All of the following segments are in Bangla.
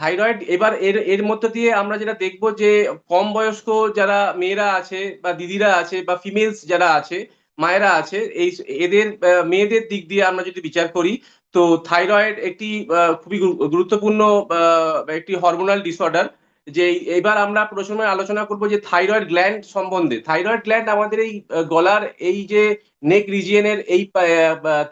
থাইরয়েড, এবার এর এর মধ্য দিয়ে আমরা যেটা দেখব যে কম বয়স্ক যারা মেয়েরা আছে বা দিদিরা আছে বা ফিমেলস যারা আছে, মায়েরা আছে, এই এদের মেয়েদের দিক দিয়ে আমরা যদি বিচার করি, তো থাইরয়েড একটি খুবই গুরুত্বপূর্ণ একটি হরমোনাল ডিসঅর্ডার, যে এবার আমরা প্রথমে আলোচনা করব যে থাইরয়েড গ্ল্যান্ড সম্বন্ধে। থাইরয়েড গ্ল্যান্ড আমাদের এই গলার এই যে নেক রিজিয়নের এই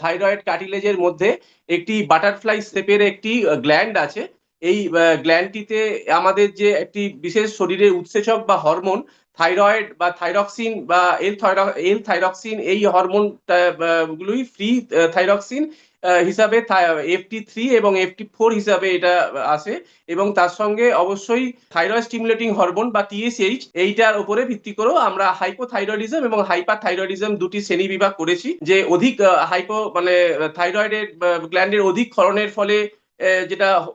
থাইরয়েড কার্টিলেজের মধ্যে একটি বাটারফ্লাই শেপের একটি গ্ল্যান্ড আছে। এই গ্ল্যান্ডটিতে আমাদের যে একটি বিশেষ শরীরের উৎসেচক বা হরমোন থাইরয়েড বা থাইরক্সিন বা এল এল থাইরক্সিন এই হরমোন গুলোই ফ্রি থাইরক্সিন হিসাবে এফটি থ্রি এবং এফটি ফোর হিসাবে এটা আসে এবং তার সঙ্গে অবশ্যই থাইরয়েড স্টিমুলেটিং হরমোন বা টিএসএইচ এইটার উপরে ভিত্তি করেও আমরা হাইপোথাইরয়েডিজম এবং হাইপার থাইরয়েডিজম দুটি শ্রেণি বিভাগ করেছি যে অধিক হাইপো মানে থাইরয়েডের গ্ল্যান্ডের অধিক ক্ষরণের ফলে যেটা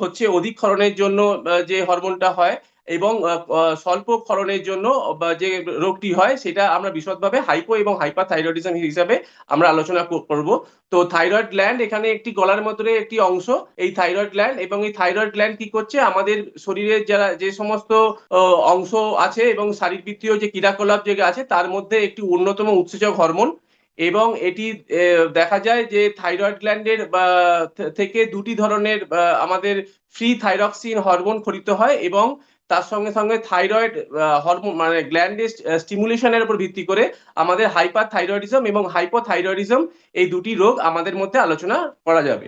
হচ্ছে অধিক ক্ষরণের জন্য যে হরমোনটা হয় এবং স্বল্প ক্ষরণের জন্য যে রোগটি হয়, সেটা আমরা বিশদভাবে হাইপো এবং হাইপার থাইরয়েডিজম হিসাবে আমরা আলোচনা কর- করব। তো থাইরয়েড গ্ল্যান্ড এখানে একটি গলার মধ্যে একটি অংশ। এই থাইরয়েড গ্ল্যান্ড এবং এই থাইরয়েড গ্ল্যান্ড কি করছে? আমাদের শরীরের যারা, যে সমস্ত অংশ আছে এবং শারীরবৃত্তীয় যে ক্রিয়াকলাপ যে আছে, তার মধ্যে একটি অন্যতম উৎসেচক হরমোন। এবং এটি দেখা যায় যে থাইরয়েড গ্ল্যান্ডের থেকে দুটি ধরনের আমাদের ফ্রি থাইরক্সিন হরমোন খরিত হয় এবং তার সঙ্গে সঙ্গে থাইরয়েড হরমোন মানে গ্ল্যান্ডের স্টিমুলেশনের উপর ভিত্তি করে আমাদের হাইপার থাইরয়েডিজম এবং হাইপোথাইরয়েডিজম এই দুটি রোগ আমাদের মধ্যে আলোচনা করা যাবে।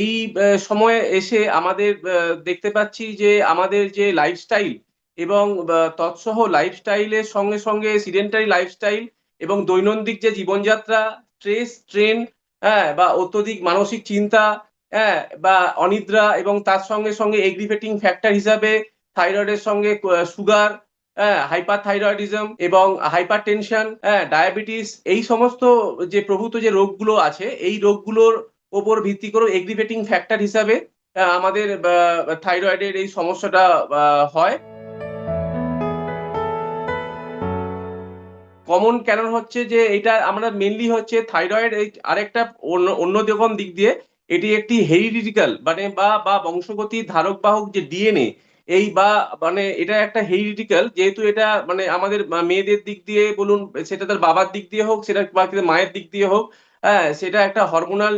এই সময়ে এসে আমাদের দেখতে পাচ্ছি যে আমাদের যে লাইফস্টাইল এবং তৎসহ লাইফস্টাইলের সঙ্গে সঙ্গে সিডেন্টারি লাইফস্টাইল এবং দৈনন্দিন যে জীবনযাত্রা স্ট্রেস ট্রেন হ্যাঁ বা অত্যধিক মানসিক চিন্তা হ্যাঁ বা অনিদ্রা এবং তার সঙ্গে সঙ্গে এগ্রিভেটিং ফ্যাক্টর হিসাবে থাইরয়েডের সঙ্গে সুগার হ্যাঁ হাইপার থাইরয়েডিজম এবং হাইপার টেনশন হ্যাঁ ডায়াবেটিস এই সমস্ত যে প্রভূত যে রোগগুলো আছে, এই রোগগুলোর ওপর ভিত্তি করে এগ্রিভেটিং ফ্যাক্টর হিসাবে আমাদের থাইরয়েডের এই সমস্যাটা হয়। কমন কেন হচ্ছে যে এটা আমরা মেনলি হচ্ছে থাইরয়েড আরেকটা অন্য অন্য রকম দিক দিয়ে, এটি একটি হেরিডিটিক্যাল মানে বা বা বংশগতি ধারক বাহক যে ডিএনএ এই বা মানে এটা একটা হেরিডিটিক্যাল যেহেতু এটা মানে আমাদের মেয়েদের দিক দিয়ে বলুন, সেটা তার বাবার দিক দিয়ে হোক, সেটা বা মায়ের দিক দিয়ে হোক হ্যাঁ সেটা একটা হরমোনাল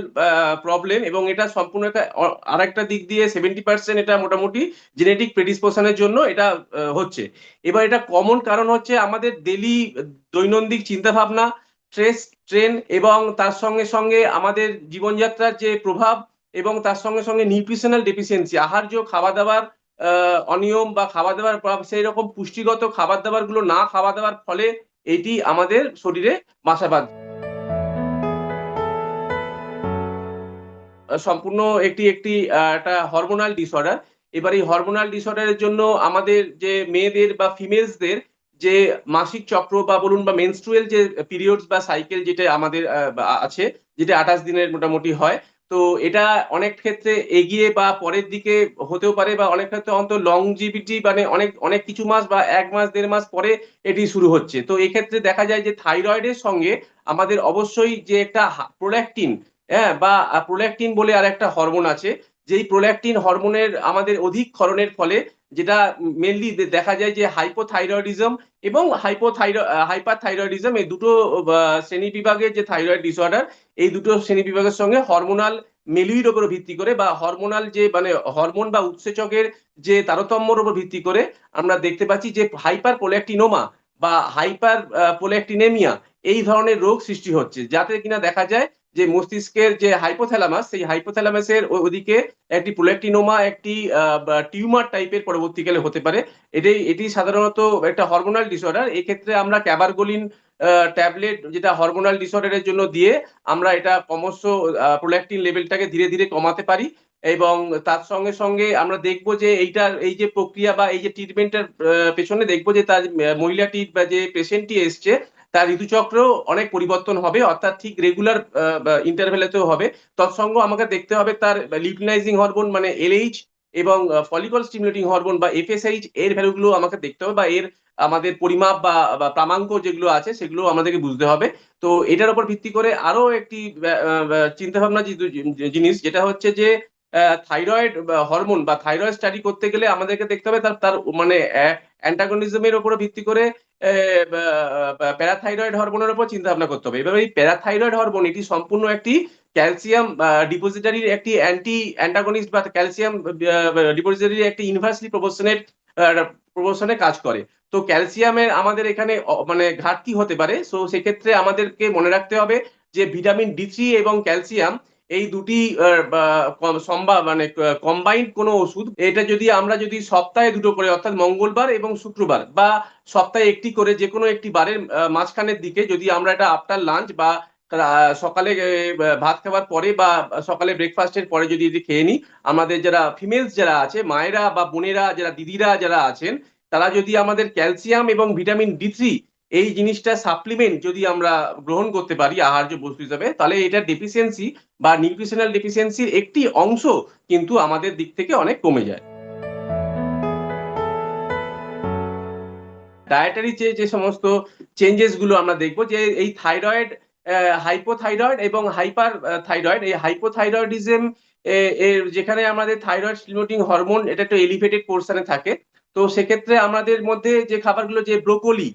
প্রবলেম এবং এটা সম্পূর্ণ একটা অ- আরেকটা দিক দিয়ে সেভেন্টি পার্সেন্ট এটা মোটামুটি জেনেটিক প্রেডিসপোশনের জন্য এটা হচ্ছে। এবার এটা কমন কারণ হচ্ছে আমাদের ডেলি দৈনন্দিন চিন্তা ভাবনা স্ট্রেস ট্রেন এবং তার সঙ্গে সঙ্গে আমাদের জীবনযাত্রার যে প্রভাব এবং তার সঙ্গে সঙ্গে নিউট্রিশনাল ডেফিসিয়েন্সি আহার্য খাওয়া দাওয়ার অনিয়ম বা খাওয়া দাওয়ার সেই রকম পুষ্টিগত খাবার দাবারগুলো না খাওয়া দাওয়ার ফলে এটি আমাদের শরীরে বাসা বাঁধে। সম্পূর্ণ একটি একটি একটা হরমোনাল ডিসঅর্ডার এবার এই হরমোনাল ডিসঅর্ডারের জন্য আমাদের যে মেয়েদের বা ফিমেলসদের যে মাসিক চক্র বা বলুন বা মেনস্ট্রুয়াল যে পিরিয়ডস বা সাইকেল যেটা আমাদের আছে, যেটা আঠাশ দিনের মোটামুটি হয়, তো এটা অনেক ক্ষেত্রে এগিয়ে বা পরের দিকে হতেও পারে বা অনেক ক্ষেত্রে অন্তত লংজিভিটি মানে অনেক অনেক কিছু মাস বা এক মাস, দেড় মাস পরে এটি শুরু হচ্ছে। তো এক্ষেত্রে দেখা যায় যে থাইরয়েডের সঙ্গে আমাদের অবশ্যই যে একটা প্রোল্যাকটিন হ্যাঁ বা প্রোল্যাকটিন বলে আর একটা হরমোন আছে। যেই প্রোল্যাকটিন হরমোনের আমাদের অধিক ক্ষরণের ফলে যেটা মেনলি দেখা যায় যে হাইপোথাইরয়েডিজম এবং হাইপোথাইর হাইপার থাইরয়েডিজম এই দুটো শ্রেণি বিভাগের যে থাইরয়েড ডিসঅর্ডার এই দুটো শ্রেণি বিভাগের সঙ্গে হরমোনাল মেলুইর উপর ভিত্তি করে বা হরমোনাল যে মানে হরমোন বা উৎসেচকের যে তারতম্যর উপর ভিত্তি করে আমরা দেখতে পাচ্ছি যে হাইপার পোল্যাকটিনোমা বা হাইপার পোল্যাকটিনেমিয়া এই ধরনের রোগ সৃষ্টি হচ্ছে। যাতে কিনা দেখা যায় যে মস্তিষ্কের যে হাইপোথ্যালামাস সেই হাইপোথ্যালামাসের ওদিকে একটি প্রোল্যাকটিনোমা একটি টিউমার টাইপের পরবর্তীকালে হতে পারে। এটাই, এটি সাধারণত একটা হরমোনাল ডিসঅর্ডার এক্ষেত্রে আমরা ক্যাবারগোলিন ট্যাবলেট যেটা হরমোনাল ডিসঅর্ডারের জন্য দিয়ে আমরা এটা ক্রমশ প্রোল্যাকটিন লেভেলটাকে ধীরে ধীরে কমাতে পারি এবং তার সঙ্গে সঙ্গে আমরা দেখব যে এইটার, এই যে প্রক্রিয়া বা এই যে ট্রিটমেন্টের পেছনে দেখব যে তার মহিলাটি বা যে পেশেন্টটি এসছে তার ঋতুচক্রেও অনেক পরিবর্তন হবে, অর্থাৎ ঠিক রেগুলার ইন্টারভেলেতেও হবে। তৎসঙ্গ আমাকে দেখতে হবে তার লিউটিনাইজিং হরমোন মানে এলএইচ এবং ফলিকল স্টিমুলেটিং হরমোন বা এফএসএইচ এর ভ্যালুগুলো আমাকে দেখতে হবে বা এর আমাদের পরিমাপ বা প্রামাঙ্ক যেগুলো আছে সেগুলো আমাদেরকে বুঝতে হবে। তো এটার উপর ভিত্তি করে আরও একটি চিন্তা ভাবনা জিনিস যেটা হচ্ছে যে থাইরয়েড হরমোন বা থাইরয়েড স্টাডি করতে গেলে আমাদেরকে দেখতে হবে তার তার মানে অ্যান্টাগনিজমের উপর ভিত্তি করে প্যারাথাইরয়েড হরমোনের উপর চিন্তা ভাবনা করতে হবে। এবার এই প্যারাথাইরয়েড হরমোন এটি সম্পূর্ণ একটি ক্যালসিয়াম ডিপোজিটারির একটি অ্যান্টি অ্যান্টাগনিস্ট বা ক্যালসিয়াম ডিপোজিটারির একটি ইনভার্সলি প্রপোর্শনেট প্রপোর্শনে কাজ করে। তো ক্যালসিয়ামের আমাদের এখানে মানে ঘাটতি হতে পারে। সো সেক্ষেত্রে আমাদেরকে মনে রাখতে হবে যে ভিটামিন ডি থ্রি এবং ক্যালসিয়াম এই দুটি সম্বা মানে কম্বাইন্ড কোনো ওষুধ, এটা যদি আমরা যদি সপ্তাহে দুটো করে, অর্থাৎ মঙ্গলবার এবং শুক্রবার, বা সপ্তাহে একটি করে যে কোনো একটি বারের মাঝখানের দিকে যদি আমরা এটা আফটার লাঞ্চ বা সকালে ভাত খাওয়ার পরে বা সকালে ব্রেকফাস্টের পরে যদি এটি খেয়ে নিই, আমাদের যারা ফিমেলস যারা আছে, মায়েরা বা বোনেরা, যারা দিদিরা যারা আছেন, তারা যদি আমাদের ক্যালসিয়াম এবং ভিটামিন ডি থ্রি এই জিনিসটা সাপ্লিমেন্ট যদি আমরা গ্রহণ করতে পারি আহার্য বস্তু হিসাবে, তাহলে এটা ডেফিসিয়েন্সি বা নিউট্রিশনাল ডেফিসিয়েন্সির একটি অংশ কিন্তু আমাদের দিক থেকে অনেক কমে যায়। ডায়েটারি যে যে সমস্ত চেঞ্জেসগুলো আমরা দেখব যে এই থাইরয়েড হাইপোথাইরয়েড এবং হাইপার থাইরয়েড এই হাইপোথাইরয়েডিজম এর যেখানে আমাদের থাইরয়েড স্টিমুলেটিং হরমোন এটা একটু এলিভেটেড পোর্শনে থাকে। তো সেক্ষেত্রে আমাদের মধ্যে যে খাবারগুলো যে ব্রোকলি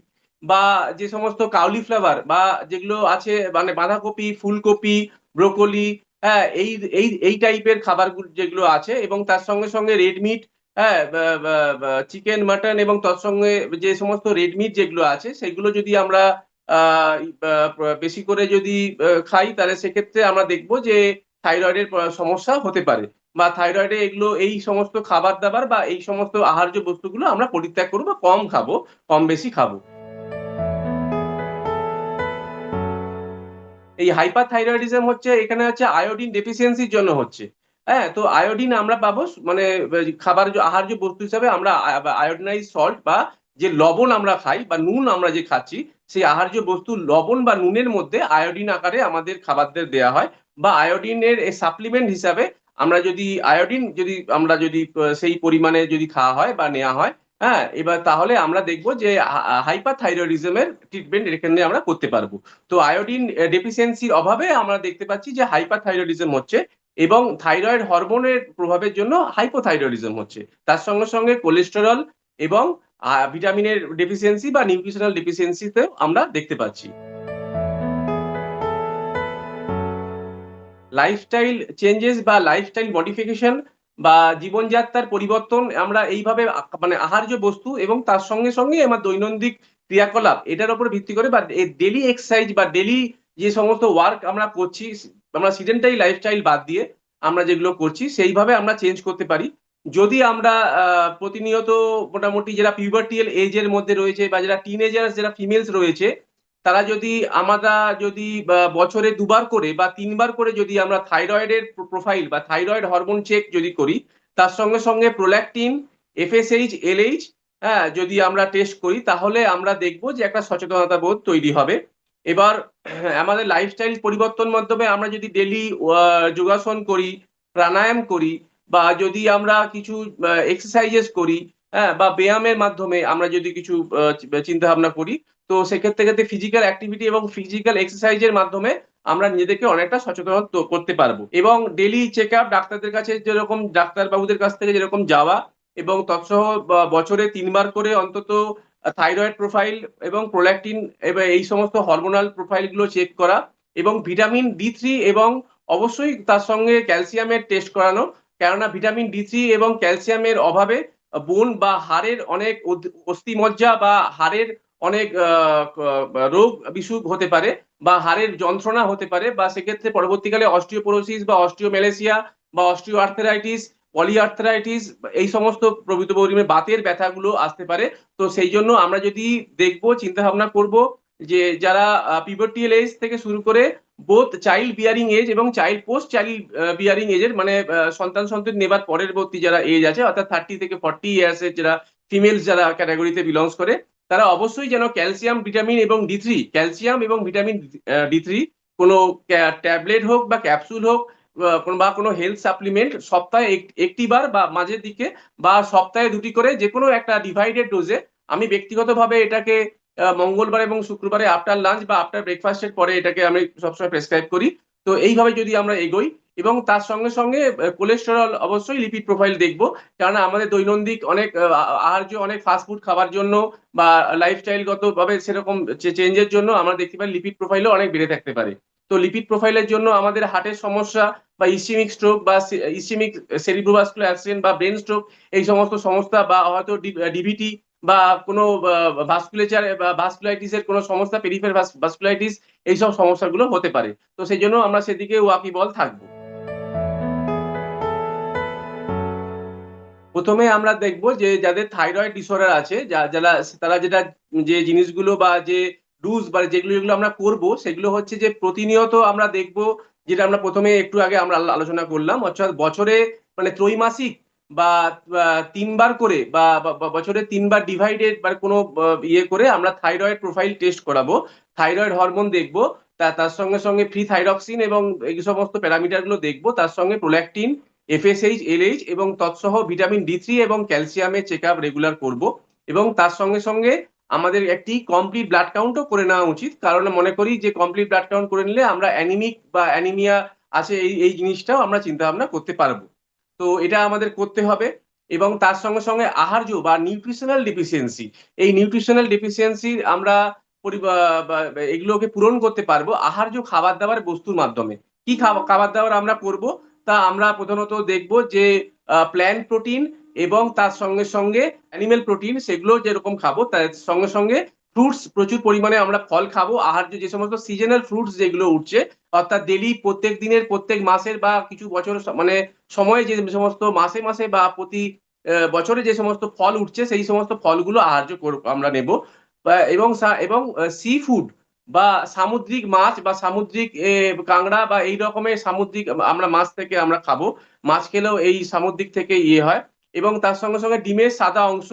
বা যে সমস্ত কাউলিফ্লাওয়ার বা যেগুলো আছে মানে বাঁধাকপি, ফুলকপি, ব্রোকলি হ্যাঁ এই এই এই টাইপের খাবারগুলো যেগুলো আছে এবং তার সঙ্গে সঙ্গে রেড মিট হ্যাঁ চিকেন মাটন এবং তার সঙ্গে যে সমস্ত রেড মিট যেগুলো আছে, সেগুলো যদি আমরা বেশি করে যদি খাই, তাহলে সেক্ষেত্রে আমরা দেখব যে থাইরয়েডের সমস্যা হতে পারে বা থাইরয়েডে এগুলো, এই সমস্ত খাবার দাবার বা এই সমস্ত আহার্য বস্তুগুলো আমরা পরিত্যাগ করব বা কম খাব, কম বেশি খাব। এই হাইপার থাইরয়েডিজম হচ্ছে, এখানে হচ্ছে আয়োডিন ডেফিসিয়েন্সির জন্য হচ্ছে। হ্যাঁ তো আয়োডিন আমরা পাবো মানে খাবার আহার্য বস্তু হিসাবে আমরা আয়োডিনাইজ সল্ট বা যে লবণ আমরা খাই বা নুন আমরা যে খাচ্ছি, সেই আহার্য বস্তু লবণ বা নুনের মধ্যে আয়োডিন আকারে আমাদের খাবারদের দেওয়া হয় বা আয়োডিনের সাপ্লিমেন্ট হিসাবে আমরা যদি আয়োডিন যদি আমরা যদি সেই পরিমাণে যদি খাওয়া হয় বা নেওয়া হয় হ্যাঁ এবার তাহলে আমরা দেখব যে হাইপার থাইরয়েডিজমের ট্রিটমেন্ট এখানে আমরা করতে পারব। তো আয়োডিন ডেফিসিয়েন্সির অভাবে আমরা দেখতে পাচ্ছি যে হাইপার থাইরয়েডিজম হচ্ছে এবং থাইরয়েড হরমোনের প্রভাবের জন্য হাইপোথাইরয়েডিজম হচ্ছে। তার সঙ্গে সঙ্গে কোলেস্টেরল এবং ভিটামিনের ডেফিসিয়েন্সি বা নিউট্রিশনাল ডেফিসিয়েন্সিতেও আমরা দেখতে পাচ্ছি। লাইফস্টাইল চেঞ্জেস বা লাইফস্টাইল মডিফিকেশন বা জীবনযাত্রার পরিবর্তন আমরা এইভাবে মানে আহার্য বস্তু এবং তার সঙ্গে সঙ্গে আমার দৈনন্দিন ক্রিয়াকলাপ, এটার উপর ভিত্তি করে বা ডেলি এক্সারসাইজ বা ডেলি যে সমস্ত ওয়ার্ক আমরা করছি, আমরা সিডেন্টারি লাইফস্টাইল বাদ দিয়ে আমরা যেগুলো করছি, সেইভাবে আমরা চেঞ্জ করতে পারি। যদি আমরা প্রতিনিয়ত মোটামুটি যারা পিউবার্টিয়াল এজের মধ্যে রয়েছে বা যারা টিনেজার্স যারা ফিমেলস রয়েছে তারা যদি আমরা যদি বছরে দুবার করে বা তিনবার করে যদি আমরা থাইরয়েডের প্রোফাইল বা থাইরয়েড হরমোন চেক যদি করি, তার সঙ্গে সঙ্গে প্রোল্যাকটিন, এফএসএইচ, এলএইচ হ্যাঁ যদি আমরা টেস্ট করি, তাহলে আমরা দেখব যে একটা সচেতনতা বোধ তৈরি হবে। এবার আমাদের লাইফস্টাইল পরিবর্তন মাধ্যমে আমরা যদি ডেলি যোগাসন করি, প্রাণায়াম করি, বা যদি আমরা কিছু এক্সারসাইজেস করি হ্যাঁ বা ব্যায়ামের মাধ্যমে আমরা যদি কিছু চিন্তা ভাবনা করি তো সেক্ষেত্রে ক্ষেত্রে ফিজিক্যাল অ্যাক্টিভিটি এবং ফিজিক্যাল এক্সারসাইজের মাধ্যমে আমরা নিজেদেরকে অনেকটা সচেতন করতে পারব। এবং ডেলি চেক আপ ডাক্তারদের কাছে যেরকম, ডাক্তারবাবুদের কাছ থেকে যেরকম যাওয়া এবং তৎসহ বছরে তিনবার করে অন্তত থাইরয়েড প্রোফাইল এবং প্রোল্যাক্টিন এবং এই সমস্ত হরমোনাল প্রোফাইলগুলো চেক করা এবং ভিটামিন ডি থ্রি এবং অবশ্যই তার সঙ্গে ক্যালসিয়ামের টেস্ট করানো। কেননা ভিটামিন ডি থ্রি এবং ক্যালসিয়ামের অভাবে বোন বা হাড়ের অনেক অস্থিমজ্জা বা হাড়ের অনেক রোগ বিসুখ হতে পারে বা হাড়ের যন্ত্রণা হতে পারে বা সেক্ষেত্রে পরবর্তীকালে অস্টিওপোরোসিস বা অস্টিওমেলেসিয়া বা অস্টিও আর্থারাইটিস পলিআর্থারাইটিস এই সমস্ত প্রভৃত পরিমাণে বাতের ব্যথাগুলো আসতে পারে। তো সেই জন্য আমরা যদি দেখব চিন্তা ভাবনা করব যে যারা পিভটিএল এজ থেকে শুরু করে বোথ চাইল্ড বিয়ারিং এজ এবং চাইল্ড পোস্ট চাইল্ড বিয়ারিং এজের মানে সন্তান সন্তান নেবার পরবর্তী যারা এজ আছে, অর্থাৎ থার্টি থেকে ফর্টি ইয়ার্স এর যারা ফিমেলস যারা ক্যাটাগরিতে বিলংস করে তারা অবশ্যই যেন ক্যালসিয়াম, ভিটামিন এবং ডি থ্রি, ক্যালসিয়াম এবং ভিটামিন ডি থ্রি, কোনো ট্যাবলেট হোক বা ক্যাপসুল হোক বা কোনো হেলথ সাপ্লিমেন্ট সপ্তাহে এক- একটি বার বা মাঝের দিকে বা সপ্তাহে দুটি করে যে কোনো একটা ডিভাইডেড ডোজে আমি ব্যক্তিগতভাবে এটাকে মঙ্গলবার এবং শুক্রবারে আফটার লাঞ্চ বা আফটার ব্রেকফাস্টের পরে এটাকে আমি সবসময় প্রেসক্রাইব করি। তো এইভাবে যদি আমরা এগোই এবং তার সঙ্গে সঙ্গে কোলেস্টেরল অবশ্যই লিপিড প্রোফাইল দেখব। কেননা আমাদের দৈনন্দিন অনেক আহ, আহার্য অনেক ফাস্টফুড খাবার জন্য বা লাইফস্টাইলগত ভাবে সেরকম চেঞ্জের জন্য আমরা দেখতে পাই লিপিড প্রোফাইলও অনেক বেড়ে থাকতে পারে। তো লিপিড প্রোফাইলের জন্য আমাদের হার্টের সমস্যা বা ইসিমিক স্ট্রোক বা ইসিমিক সেরিব্রোভাস্কুলার অ্যাক্সিডেন্ট বা ব্রেন স্ট্রোক এই সমস্ত সমস্যা বা হয়তো ডিভিটি বা কোনো ভাস্কুলেচার বা ভাস্কুলাইটিসের কোনো সমস্যা পেরিফের ভাস্কুলাইটিস এইসব সমস্যাগুলো হতে পারে। তো সেই জন্য আমরা সেদিকে ওয়াকিবল থাকব। প্রথমে আমরা দেখব যে যাদের থাইরয়েড ডিসঅর্ডার আছে যারা, তারা যেটা, যে জিনিসগুলো বা যে ডুজ বা যেগুলো যেগুলো আমরা করব, সেগুলো হচ্ছে যে প্রতিনিয়ত আমরা দেখব, যেটা আমরা প্রথমে একটু আগে আমরা আলোচনা করলাম, অর্থাৎ বছরে মানে ত্রৈমাসিক বা তিনবার করে বা বছরে তিনবার ডিভাইডেড বা কোনো ইয়ে করে আমরা থাইরয়েড প্রোফাইল টেস্ট করাবো। থাইরয়েড হরমোন দেখব, তা, তার সঙ্গে সঙ্গে ফ্রি থাইরক্সিন এবং এই সমস্ত প্যারামিটারগুলো দেখব, তার সঙ্গে প্রোল্যাকটিন এফএসএইচ এলএইচ এবং তৎসহ ভিটামিন ডি থ্রি এবং ক্যালসিয়ামের চেক আপ রেগুলার করব এবং তার সঙ্গে সঙ্গে আমাদের একটি কমপ্লিট ব্লাড কাউন্টও করে নেওয়া উচিত। কারণ মনে করি যে কমপ্লিট ব্লাড কাউন্ট করে নিলে আমরা অ্যানিমিক বা অ্যানিমিয়া আছে এই এই জিনিসটাও আমরা চিন্তা ভাবনা করতে পারব। তো এটা আমাদের করতে হবে এবং তার সঙ্গে সঙ্গে আহার্য বা নিউট্রিশনাল ডেফিসিয়েন্সি এই নিউট্রিশনাল ডেফিসিয়েন্সি আমরা এগুলোকে পূরণ করতে পারব আহার্য খাবার দাবার বস্তুর মাধ্যমে। কি খাবার দাবার আমরা করব? তা আমরা প্রধানত দেখব যে প্ল্যান্ট প্রোটিন এবং তার সঙ্গে সঙ্গে অ্যানিমেল প্রোটিন সেগুলো যেরকম খাব, তার সঙ্গে সঙ্গে ফ্রুটস প্রচুর পরিমাণে আমরা ফল খাব। আহার্য যে সমস্ত সিজনাল ফ্রুটস যেগুলো উঠছে, অর্থাৎ ডেলি প্রত্যেক দিনের, প্রত্যেক মাসের বা কিছু বছর মানে সময়ে যে সমস্ত মাসে মাসে বা প্রতি বছরে যে সমস্ত ফল উঠছে, সেই সমস্ত ফলগুলো আহার্য আমরা নেব। এবং এবং সি ফুড বা সামুদ্রিক মাছ বা সামুদ্রিক কাঁকড়া বা এই রকমের সামুদ্রিক, আমরা মাছ থেকে আমরা খাব। মাছ খেলেও এই সামুদ্রিক থেকে ইয়ে হয়। এবং তার সঙ্গে সঙ্গে ডিমের সাদা অংশ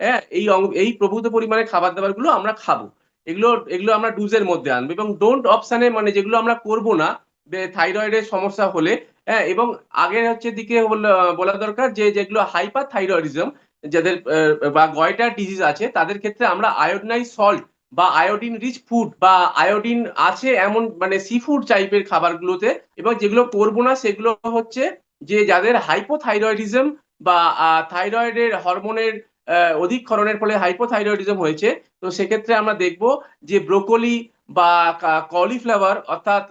হ্যাঁ এই এই প্রভূত পরিমাণে খাবার দাবারগুলো আমরা খাব। এগুলো এগুলো আমরা ডুজের মধ্যে আনব এবং ডোন্ট অপশানে মানে যেগুলো আমরা করব না থাইরয়েডের সমস্যা হলে হ্যাঁ এবং আগের হচ্ছে দিকে বলা দরকার যে, যেগুলো হাইপার থাইরয়েডিজম যাদের বা গয়টার ডিজিজ আছে, তাদের ক্ষেত্রে আমরা আয়োডিনাইজ সল্ট বা আয়োডিন রিচ ফুড বা আয়োডিন আছে এমন মানে সি ফুড টাইপের খাবারগুলোতে এবং যেগুলো করব না সেগুলো হচ্ছে যে যাদের হাইপোথাইরয়েডিজম বা থাইরয়েডের হরমোনের অধিক ক্ষরণের ফলে হাইপোথাইরয়েডিজম হয়েছে তো সেক্ষেত্রে আমরা দেখব যে ব্রোকলি বা কলিফ্লাওয়ার অর্থাৎ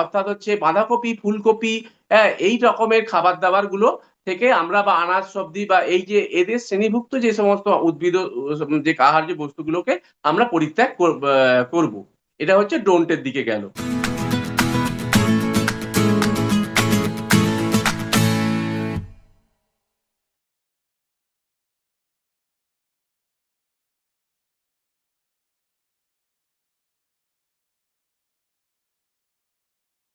অর্থাৎ হচ্ছে বাঁধাকপি ফুলকপি হ্যাঁ, এই রকমের খাবার দাবারগুলো থেকে আমরা বা আনাজ, সবজি বা এই যে এদের শ্রেণীভুক্ত যে সমস্ত উদ্ভিদ, যে আহার্য বস্তুগুলোকে আমরা পরিত্যাগ করব। এটা হচ্ছে ডোন্টের দিকে গেল।